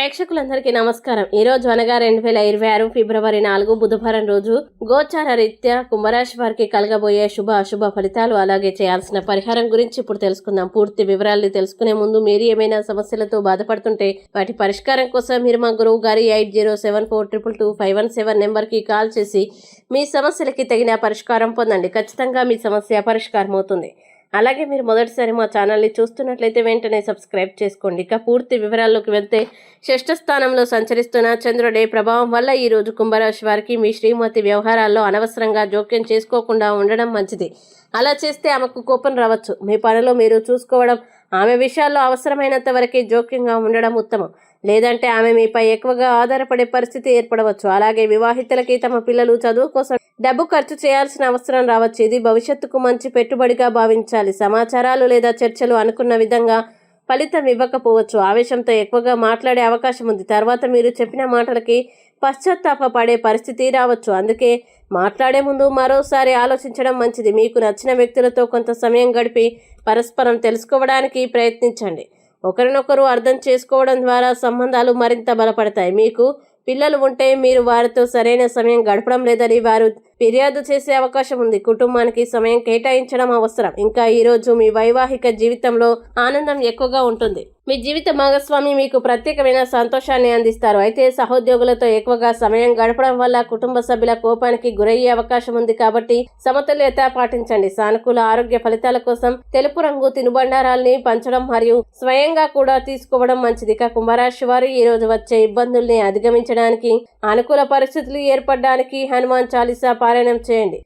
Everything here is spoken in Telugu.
ప్రేక్షకులందరికీ నమస్కారం. ఈ రోజు అనగా రెండు వేల ఇరవై ఆరు ఫిబ్రవరి నాలుగు బుధవారం రోజు గోచార రీత్యా కుంభరాశి వారికి కలగబోయే శుభ అశుభ ఫలితాలు అలాగే చేయాల్సిన పరిహారం గురించి ఇప్పుడు తెలుసుకుందాం. పూర్తి వివరాలు తెలుసుకునే ముందు మీరు ఏమైనా సమస్యలతో బాధపడుతుంటే వాటి పరిష్కారం కోసం మీరు మా గురువు గారి eight zero seven four triple two five one seven నెంబర్కి కాల్ చేసి మీ సమస్యలకి తగిన పరిష్కారం పొందండి. ఖచ్చితంగా మీ సమస్య పరిష్కారం అవుతుంది అలాగే మీరు మొదటిసారి మా ఛానల్ని చూస్తున్నట్లయితే వెంటనే సబ్స్క్రైబ్ చేసుకోండి. ఇక పూర్తి వివరాల్లోకి వెళ్తే షష్ఠ స్థానంలో సంచరిస్తున్న చంద్రుడి ప్రభావం వల్ల ఈ రోజు కుంభరాశి వారికి మీ శ్రీమతి వ్యవహారాల్లో అనవసరంగా జోక్యం చేసుకోకుండా ఉండడం మంచిది. అలా చేస్తే ఆమెకు కోపం రావచ్చు. మీ పనిలో మీరు చూసుకోవడం ఆమె విషయాల్లో అవసరమైనంత వరకే జోక్యంగా ఉండడం ఉత్తమం. లేదంటే ఆమె మీపై ఎక్కువగా ఆధారపడే పరిస్థితి ఏర్పడవచ్చు. అలాగే వివాహితులకి తమ పిల్లలు చదువు కోసం డబ్బు ఖర్చు చేయాల్సిన అవసరం రావచ్చు. ఇది భవిష్యత్తుకు మంచి పెట్టుబడిగా భావించాలి. సమాచారాలు లేదా చర్చలు అనుకున్న విధంగా ఫలితం ఇవ్వకపోవచ్చు. ఆవేశంతో ఎక్కువగా మాట్లాడే అవకాశం ఉంది. తర్వాత మీరు చెప్పిన మాటలకి పశ్చాత్తాప పడే పరిస్థితి రావచ్చు. అందుకే మాట్లాడే ముందు మరోసారి ఆలోచించడం మంచిది. మీకు నచ్చిన వ్యక్తులతో కొంత సమయం గడిపి పరస్పరం తెలుసుకోవడానికి ప్రయత్నించండి. ఒకరినొకరు అర్థం చేసుకోవడం ద్వారా సంబంధాలు మరింత బలపడతాయి. మీకు పిల్లలు ఉంటే మీరు వారితో సరైన సమయం గడపడం లేదని వారు ఫిర్యాదు చేసే అవకాశం ఉంది. కుటుంబానికి సమయం కేటాయించడం అవసరం. ఇంకా ఈ రోజు మీ వైవాహిక జీవితంలో ఆనందం ఎక్కువగా ఉంటుంది. మీ జీవిత భాగస్వామి మీకు ప్రత్యేకమైన సంతోషాన్ని అందిస్తారు. అయితే సహోద్యోగులతో ఎక్కువగా సమయం గడపడం వల్ల కుటుంబ సభ్యుల కోపానికి గురయ్యే అవకాశం ఉంది కాబట్టి సమతుల్యత పాటించండి. సానుకూల ఆరోగ్య ఫలితాల కోసం తెలుపు రంగు తినుబండారాల్ని పంచడం మరియు స్వయంగా కూడా తీసుకోవడం మంచిది. ఇక కుంభరాశి వారు ఈ రోజు వచ్చే ఇబ్బందుల్ని అధిగమించడానికి అనుకూల పరిస్థితులు ఏర్పడడానికి హనుమాన్ చాలీసా పారాయణం చేయండి.